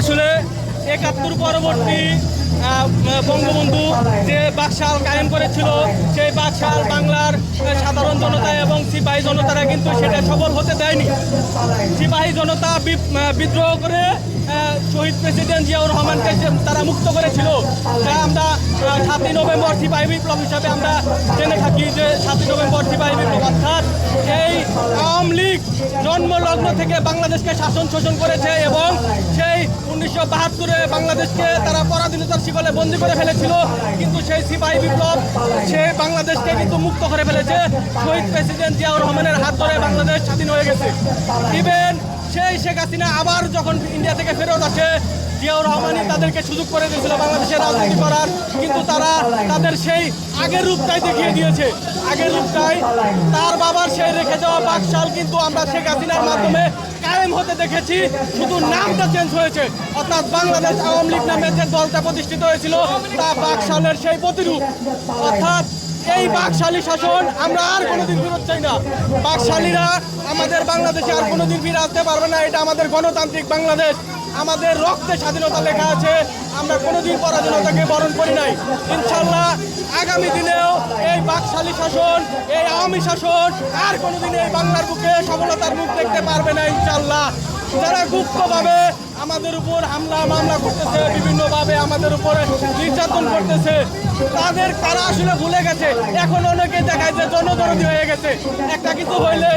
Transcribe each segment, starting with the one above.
আসলে একাত্তর পরবর্তী বঙ্গবন্ধু যে বাকশাল কায়েম করেছিল, সেই বাকশাল বাংলার সাধারণ জনতা এবং সিপাহী জনতারা কিন্তু সেটা সফল হতে দেয়নি। সিপাহী জনতা বিদ্রোহ করে শহীদ প্রেসিডেন্ট জিয়াউর রহমানকে তারা মুক্ত করেছিল। যা আমরা সাতই নভেম্বর সিপাহী বিপ্লব হিসাবে আমরা জেনে থাকি যে সাতই নভেম্বর সিপাহী বিপ্লব, অর্থাৎ এই আওয়ামী লীগ জন্মলগ্ন থেকে বাংলাদেশকে শাসন শোষণ করেছে এবং সেই উনিশশো বাহাত্তরে বাংলাদেশকে তারা পরাধীনতার শিকলে বন্দী করে ফেলেছিল। কিন্তু সেই সিপাহী বিপ্লব, সে বাংলাদেশকে কিন্তু মুক্ত করে ফেলেছে। শহীদ প্রেসিডেন্ট জিয়াউর রহমানের হাত ধরে বাংলাদেশ স্বাধীন হয়ে গেছে। ইভেন সেই শেখ হাসিনা আবার যখন ইন্ডিয়া থেকে ফেরত আসে জিয়াউর রহমানই তাদেরকে সুযোগ করে দিয়েছিল বাংলাদেশের রাজনীতি করার, কিন্তু তারা তাদের সেই আগের রূপটাই দেখিয়ে দিয়েছে। আগের রূপটাই তার বাবার সেই রেখে যাওয়া বাকশাল কিন্তু আমরা শেখ হাসিনার মাধ্যমে কায়েম হতে দেখেছি। শুধু নামটা চেঞ্জ হয়েছে, অর্থাৎ বাংলাদেশ আওয়ামী লীগ নামে যে দলটা প্রতিষ্ঠিত হয়েছিল, তা বাকশালের সেই প্রতিরূপ। অর্থাৎ এই বাকশালী শাসন আমরা আর কোনোদিন ফিরত চাই না। বাকশালীরা আমাদের বাংলাদেশে আর কোনোদিন ফিরে আসতে পারবে না, এটা আমাদের গণতান্ত্রিক বাংলাদেশ। আমাদের রক্তে স্বাধীনতা লেখা আছে। আমরা কোনোদিন পরাধীনতাকে বরণ করি নাই। ইনশাল্লাহ আগামী দিনেও এই বাকশালী শাসন, এই আওয়ামী শাসন আর কোনোদিন এই বাংলার বুকে সফলতার মুখ দেখতে পারবে না ইনশাল্লাহ যারা গুপ্তভাবে আমাদের উপর হামলা, মামলা করতেছে, বিভিন্নভাবে আমাদের উপরে নির্যাতন করতেছে। তাদের, তারা আসলে ভুলে গেছে। এখন অনেকে দেখায় যে জনদরদি হয়ে গেছে। একটা কিছু হইলে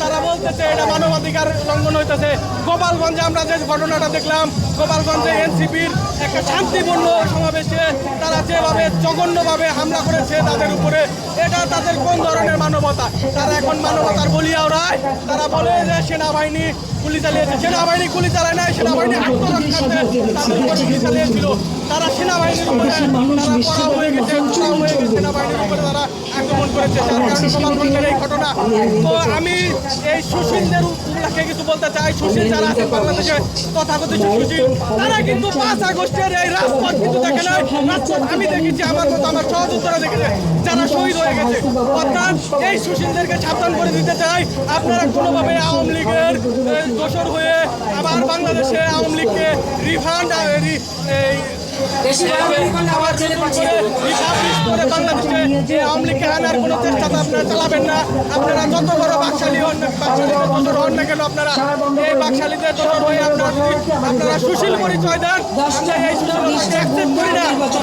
তারা বলতেছে, এটা মানবাধিকার লঙ্ঘন হইতেছে। গোপালগঞ্জে আমরা যে ঘটনাটা দেখলাম, গোপালগঞ্জে এনসিপির একটা শান্তিপূর্ণ সমাবেশে তারা যেভাবে জঘন্যভাবে হামলা করেছে তাদের উপরে, এটা তাদের কোন ধরনের মানবতা? তারা এখন মানবতার বলিয়া ওড়ায় তারা বলে যে, সেনাবাহিনী গুলি চালিয়েছে। সেনাবাহিনী গুলি চালায় নাই, সেনাবাহিনী গুলি চালিয়েছিল তারা সেনাবাহিনীর মানুষ তারা পড়া হয়ে গেছে পড়া হয়ে গেছে সেনাবাহিনীর উপরে তারা ঘটনা। তো আমি এই সুশীলদের উপলক্ষে কিছু বলতে চাই সুশীল যারা আছে বাংলাদেশে তথাকথিত সুশীল তারা কিন্তু পাঁচ আগস্টের এই রাজপথ কিন্তু দেখে নাই। রাজপথ আমি দেখেছি আমার মতো আমার সহযোদ্ধারা দেখেছে যারা শহীদ হয়ে গেছে। অর্থাৎ এই সুশীলদেরকে সাবধান করে দিতে চাই। আপনারা কোনোভাবে আওয়ামী লীগের এ, দোসর হয়ে আবার বাংলাদেশে আওয়ামী লীগকে রিফান্ড নতুন করে বাংলাদেশে যে আওয়ামী লীগকে আনার কোনো চেষ্টা তো আপনারা চালাবেন না। আপনারা যত বড় বাকশালী হন বাকশালীদের দোসর হন না কেন আপনারা এই বাকশালীদের দোসর হয়ে আপনারা সুশীল পরিচয় দেন, আমরা এই সুশীলতাকে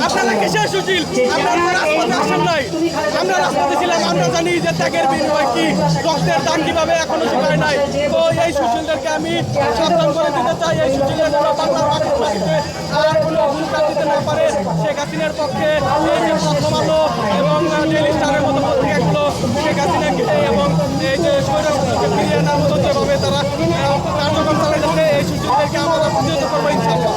আপনারা কিসের সুশীল? আপনারা রাজপথে আসেন নাই। আমরা রাজপথে ছিলাম, আমরা জানি যে ত্যাগের বিনিময় কি, রক্তের দাম কীভাবে এখনও শুকায় নাই। তো এই সুশীলদেরকে আমি সাবধান করে দিতে চাই, এই সুশীলদের যেন বাংলার আর কোনো ভূমিকা দিতে না পারে। শেখ হাসিনার পক্ষে এই যে প্রথম আলো এবং ডেলি স্টারের মতো পত্রিকাগুলো শেখ হাসিনাকে এবং এই যে স্বৈরাচারকে ফিরিয়ে আনার মতো যেভাবে তারা কার্যক্রম চালাইতেছে, এই সুশীলদেরকে আমরা প্রতিহত করব ইনশাআল্লাহ।